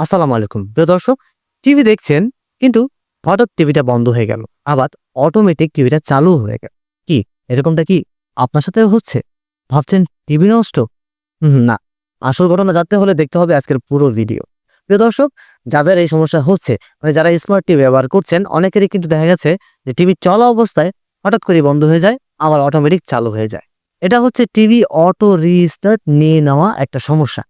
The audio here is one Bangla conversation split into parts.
আসসালামু আলাইকুম। প্রিয় দর্শক, টিভি দেখছেন, কিন্তু হঠাৎ টিভিটা বন্ধ হয়ে গেল। আবার অটোমেটিক টিভিটা চালু হয়ে গেল। কি? এরকমটা কি আপনার সাথেও হচ্ছে? ভাবছেন টিভি নষ্ট? না। আসল ঘটনা জানতে হলে দেখতে হবে আজকের পুরো ভিডিও। প্রিয় দর্শক, যাদের এই সমস্যা হচ্ছে মানে যারা স্মার্ট টিভি ব্যবহার করছেন, অনেকেরই কিন্তু দেখা গেছে যে টিভি চলা অবস্থায় হঠাৎ করে বন্ধ হয়ে যায়, আবার অটোমেটিক চালু হয়ে যায়। এটা হচ্ছে টিভি অটো রিস্টার্ট নিয়ে নেওয়া একটা সমস্যা।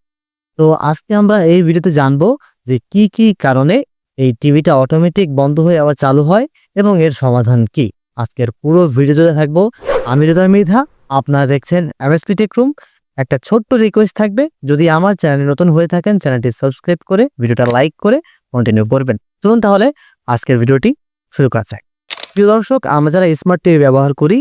তো আজকে আমরা এই ভিডিওতে জানব যে কি কি কারণে এই টিভিটা অটোমেটিক বন্ধ হয়ে আবার চালু হয় এবং এর সমাধান কি। আজকের পুরো ভিডিও জুড়ে থাকব আমি রেদার মৃধা, আপনারা দেখছেন এমএসপি টেক রুম একটা ছোট্ট রিকোয়েস্ট থাকবে, যদি আমার চ্যানেলে নতুন হয়ে থাকেন, চ্যানেলটি সাবস্ক্রাইব করে, ভিডিওটা লাইক করে কন্টিনিউ করবেন। চলুন তাহলে আজকের ভিডিওটি শুরু করা যাক। প্রিয় দর্শক, আমরা যারা স্মার্ট টিভি ব্যবহার করি,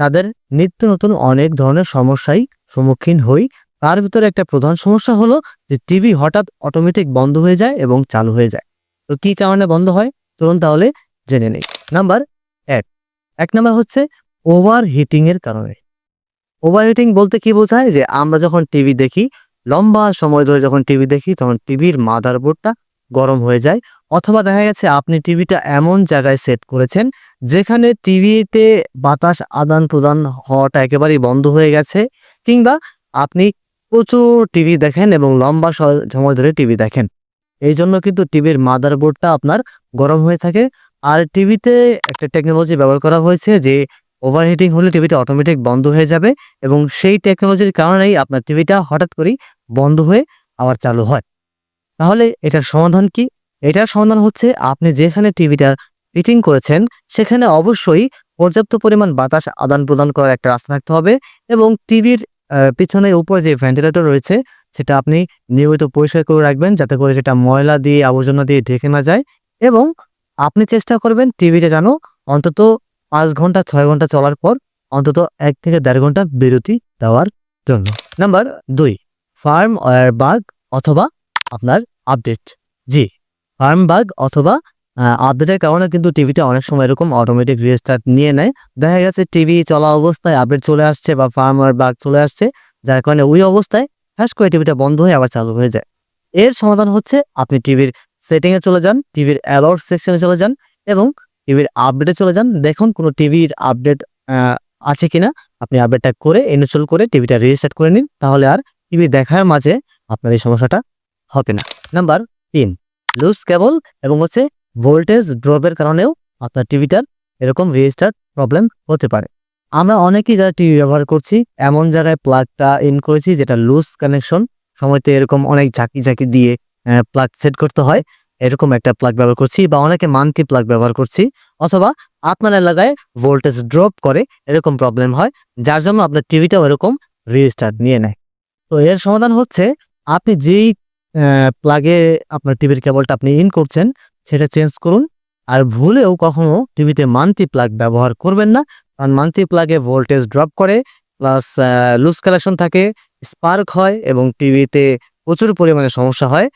তাদের নিত্য নতুন অনেক ধরনের সমস্যাই সম্মুখীন হই। তার ভিতরে একটা প্রধান সমস্যা হলো যে টিভি হঠাৎ অটোমেটিক বন্ধ হয়ে যায় এবং চালু হয়ে যায়। তো কি কারণে বন্ধ হয়? চলুন তাহলে জেনে নেই। নাম্বার এক। এক নাম্বার হচ্ছে ওভার হিটিং এর কারণে। ওভার হিটিং বলতে কি বোঝায়? যে আমরা যখন টিভি দেখি, লম্বা সময় ধরে যখন টিভি দেখি, তখন টিভির মাদারবোর্ডটা গরম হয়ে যায়। অথবা দেখা গেছে আপনি টিভিটা এমন জায়গায় সেট করেছেন, যেখানে টিভিতে বাতাস আদান প্রদান হওয়াটা একেবারেই বন্ধ হয়ে গেছে, কিংবা আপনি প্রচুর টিভি দেখেন এবং লম্বা সময় ধরে টিভি দেখেন। এই জন্য কিন্তু টিভির মাদারবোর্ডটা আপনার গরম হয়ে থাকে। আর টিভিতে একটা টেকনোলজি ব্যবহার করা হয়েছে যে ওভারহিটিং হলে টিভিটা অটোমেটিক বন্ধ হয়ে যাবে এবং সেই টেকনোলজির কারণেই আপনার টিভিটা হঠাৎ করেই বন্ধ হয়ে আবার চালু হয়। তাহলে এটার সমাধান কি? এটার সমাধান হচ্ছে আপনি যেখানে টিভিটা ফিটিং করেছেন, সেখানে অবশ্যই পর্যাপ্ত পরিমাণ বাতাস আদান প্রদান করার একটা রাস্তা থাকতে হবে এবং টিভির পিছনে উপরে যে ভেন্টিলেটর রয়েছে, সেটা আপনি নিয়মিত পরিষ্কার করে রাখবেন যাতে করে সেটা ময়লা দিয়ে, আবর্জনা দিয়ে ঢেকে না যায় এবং আপনি চেষ্টা করবেন টিভিটা যেন অন্তত পাঁচ ঘণ্টা, ছয় ঘণ্টা চলার পর অন্তত এক থেকে দেড় ঘণ্টা বিরতি দেওয়ার জন্য। নাম্বার দুই ফার্ম ওয়ার বাগ অথবা আপনার আপডেট জি ফার্ম বাগ অথবা আপডেটের কারণে কিন্তু টিভিটা অনেক সময় এরকম অটোমেটিক রিস্টার্ট নিয়ে নেয়। দেখা গেছে টিভি চলা অবস্থায় আপডেট চলে আসছে বা ফার্ম ওয়ার বাগ চলে আসছে, যার কারণে ওই অবস্থায় হ্যাশ করে টিভিটা বন্ধ হয়ে আবার চালু হয়ে যায়। এর সমাধান হচ্ছে আপনি টিভির সেটিংয়ে চলে যান টিভির অ্যালার্ট সেকশনে চলে যান এবং টিভির আপডেটে চলে যান। দেখুন কোনো টিভির আপডেট আছে কিনা, আপনি আপডেটটা করে ইনস্টল করে টিভিটা রিস্টার্ট করে নিন, তাহলে আর টিভি দেখার মাঝে আপনার এই সমস্যাটা হবে না। নাম্বার তিন লুজ কেবল এবং হচ্ছে ভোল্টেজ ড্রপের কারণেও আপনার টিভিটার এরকম রেজিস্টার প্রবলেম হতে পারে। আমরা অনেকেই যারা টিভি ব্যবহার করছি, এমন জায়গায় প্লাগটা ইন করেছি যেটা লুজ কানেকশন সময়তে এরকম অনেক ঝাঁকি ঝাঁকি দিয়ে প্লাগ সেট করতে হয়। এরকম একটা প্লাগ ব্যবহার করছি বা অনেকে মান্থলি প্লাগ ব্যবহার করছি। অথবা আপনার এলাকায় ভোল্টেজ ড্রপ করে, এরকম প্রবলেম হয়, যার জন্য আপনার টিভিটাও এরকম রিস্টার্ট নিয়ে নেয়। তো এর সমাধান হচ্ছে, আপনি যেই প্লাগে আপনার টিভির কেবলটা আপনি ইন করছেন সেটা চেঞ্জ করুন। আর ভুলেও কখনো টিভিতে মান্থলি প্লাগ ব্যবহার করবেন না। কারণ মান্থলি প্লাগে ভোল্টেজ ড্রপ করে প্লাস লুজ কালেকশন থাকে স্পার্ক হয় এবং টিভিতে প্রচুর পরিমাণে সমস্যা হয়।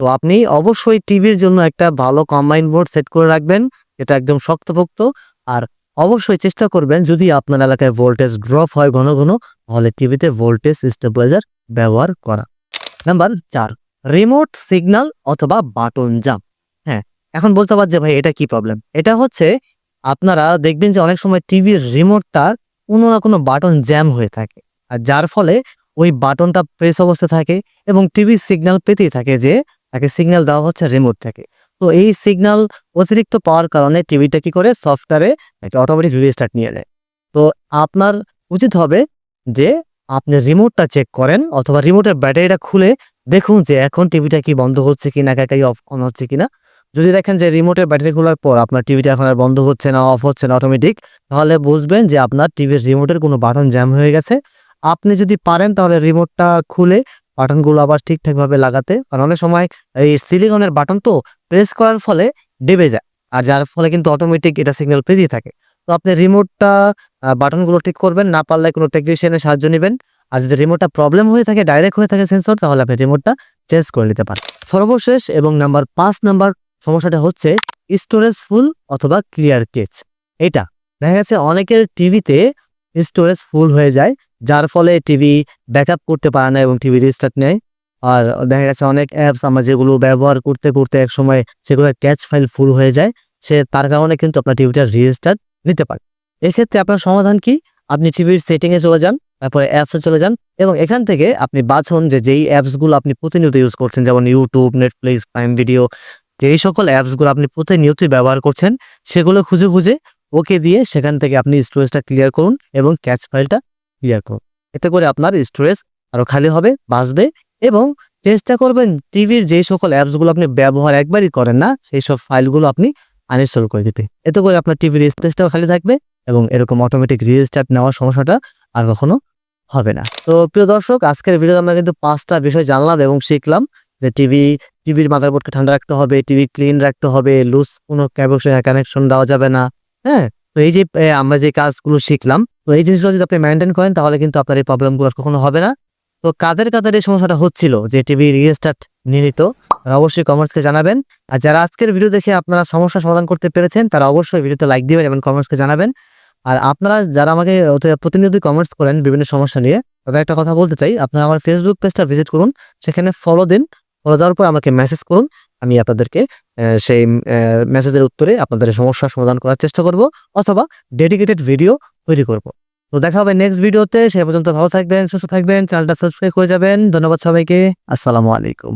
তো আপনি অবশ্যই টিভির জন্য একটা ভালো কম্বাইন বোর্ড সেট করে রাখবেন। এটা একদম শক্তপোক্ত। আর অবশ্যই চেষ্টা করবেন, যদি আপনার এলাকায় ভোল্টেজ ড্রপ হয় ঘন ঘন, তাহলে টিভিতে ভোল্টেজ স্টেবিলাইজার ব্যবহার করা। নাম্বার চার রিমোট সিগন্যাল অথবা বাটন জাম্প এখন বলতে পার যে, ভাই, এটা কি প্রবলেম এটা হচ্ছে আপনারা দেখবেন যে অনেক সময় টিভির রিমোটটার কোনো না কোনো বাটন জ্যাম হয়ে থাকে। আর যার ফলে ওই বাটনটা প্রেস অবস্থায় থাকে এবং টিভি সিগন্যাল পেতেই থাকে যে, তাকে সিগন্যাল দেওয়া হচ্ছে রিমোট থেকে। তো এই সিগন্যাল অতিরিক্ত পাওয়ার কারণে টিভিটা কি করে? সফটওয়্যারে একটা অটোমেটিক রিস্টার্ট নিয়ে নেয়। তো আপনার উচিত হবে যে, আপনি রিমোটটা চেক করেন অথবা রিমোটের ব্যাটারিটা খুলে দেখুন যে, এখন টিভিটা কি বন্ধ হচ্ছে কি না একাই অফ অন হচ্ছে কিনা। যদি দেখেন যে রিমোটের ব্যাটারি খোলার পর আপনার টিভিটা এখন আর বন্ধ হচ্ছে না অফ হচ্ছে না অটোমেটিক তাহলে বুঝবেন যে আপনার টিভির রিমোটের কোনো বাটন জ্যাম হয়ে গেছে। আপনি যদি পারেন তাহলে রিমোটটা খুলে বাটনগুলো আবার ঠিকঠাকভাবে লাগাতে, কারণ অনেক সময় এই সিলিকনের বাটন তো প্রেস করার ফলে ডেবে যায়, আর যার ফলে কিন্তু অটোমেটিক এটা সিগন্যাল পেতেই থাকে। তো আপনি রিমোটটা বাটনগুলো ঠিক করবেন, না পারলে কোনো টেকনিশিয়ানের সাহায্য নেবেন, আর যদি রিমোটটা প্রবলেম হয়ে থাকে ডাইরেক্ট হয়ে থাকে সেন্সর তাহলে আপনি রিমোটটা চেঞ্জ করে নিতে পারেন। সর্বশেষ এবং নাম্বার পাঁচ নাম্বার সমস্যাটা হচ্ছে স্টোরেজ ফুল অথবা ক্লিয়ার কেচ এটা, দেখা গেছে অনেকের টিভিতে স্টোরেজ ফুল হয়ে যায়, যার ফলে টিভি ব্যাকআপ করতে পারে না এবং টিভি রিস্টার্ট নেয়। আর দেখা গেছে অনেক অ্যাপস আমরা যেগুলো ব্যবহার করতে করতে এক সময় সেগুলো ক্যাচ ফাইল ফুল হয়ে যায়, সে তার কারণে কিন্তু আপনার টিভিটা রিস্টার্ট নিতে পারে। এক্ষেত্রে আপনার সমাধান কি? আপনি টিভির সেটিংয়ে চলে যান, তারপরে অ্যাপসে চলে যান এবং এখান থেকে আপনি বাছুন যে যেই অ্যাপসগুলো আপনি প্রতিনিয়ত ইউজ করছেন, যেমন ইউটিউব নেটফ্লিক্স প্রাইম ভিডিও যেই সকল অ্যাপসগুলো আপনি প্রতিনিয়তই ব্যবহার করছেন, সেগুলো খুঁজে খুঁজে ওকে দিয়ে সেখান থেকে আপনি স্টোরেজটা ক্লিয়ার করুন এবং ক্যাচ ফাইলটা ক্লিয়ার করুন। এতে করে আপনার স্টোরেজ আরও খালি হবে, বাঁচবে এবং চেষ্টা করবেন টিভির যে সকল অ্যাপসগুলো আপনি ব্যবহার একবারই করেন না, সেই সব ফাইলগুলো আপনি আনইনস্টল করে দিতে। এতে করে আপনার টিভির স্পেসটাও খালি থাকবে এবং এরকম অটোমেটিক রিস্টার্ট নেওয়ার সমস্যাটা আর কখনো হবে না। তো প্রিয় দর্শক, আজকের ভিডিওতে আমরা কিন্তু পাঁচটা বিষয় জানলাম এবং শিখলাম যে টিভি টিভির মাদারবোর্ডকে ঠান্ডা রাখতে হবে, টিভি ক্লিন রাখতে হবে, লুজ কোনো ক্যাবল কানেকশন দেওয়া যাবে না হ্যাঁ? তো এই যে আমরা যে কাজগুলো শিখলাম, তো এই জিনিসগুলো যদি আপনি মেনটেন করেন, তাহলে কিন্তু আপনার এই প্রবলেমগুলো আর কখনো হবে না। তো কাদের কাদের এই সমস্যাটা হচ্ছিল, যে টিভি রিস্টার্ট নিয়ে নিত অবশ্যই কমার্সকে জানাবেন। আর যারা আজকের ভিডিও দেখে আপনারা সমস্যা সমাধান করতে পেরেছেন, তারা অবশ্যই ভিডিওতে লাইক দিবেন এবং কমার্সকে জানাবেন। আর আপনারা যারা আমাকে প্রতিনিয়ত কমেন্টস করেন বিভিন্ন সমস্যা নিয়ে, তাদের একটা কথা বলতে চাই, আপনারা আমার ফেসবুক পেজটা ভিজিট করুন, সেখানে ফলো দিন ফলো দেওয়ার পর আমাকে মেসেজ করুন, আমি আপনাদেরকে সেই মেসেজের উত্তরে আপনাদের সমস্যার সমাধান করার চেষ্টা করব অথবা ডেডিকেটেড ভিডিও তৈরি করব। তো দেখা হবে নেক্সট ভিডিওতে সে পর্যন্ত ভালো থাকবেন, সুস্থ থাকবেন চ্যানেলটা সাবস্ক্রাইব করে যাবেন। ধন্যবাদ সবাইকে, আসসালামু আলাইকুম।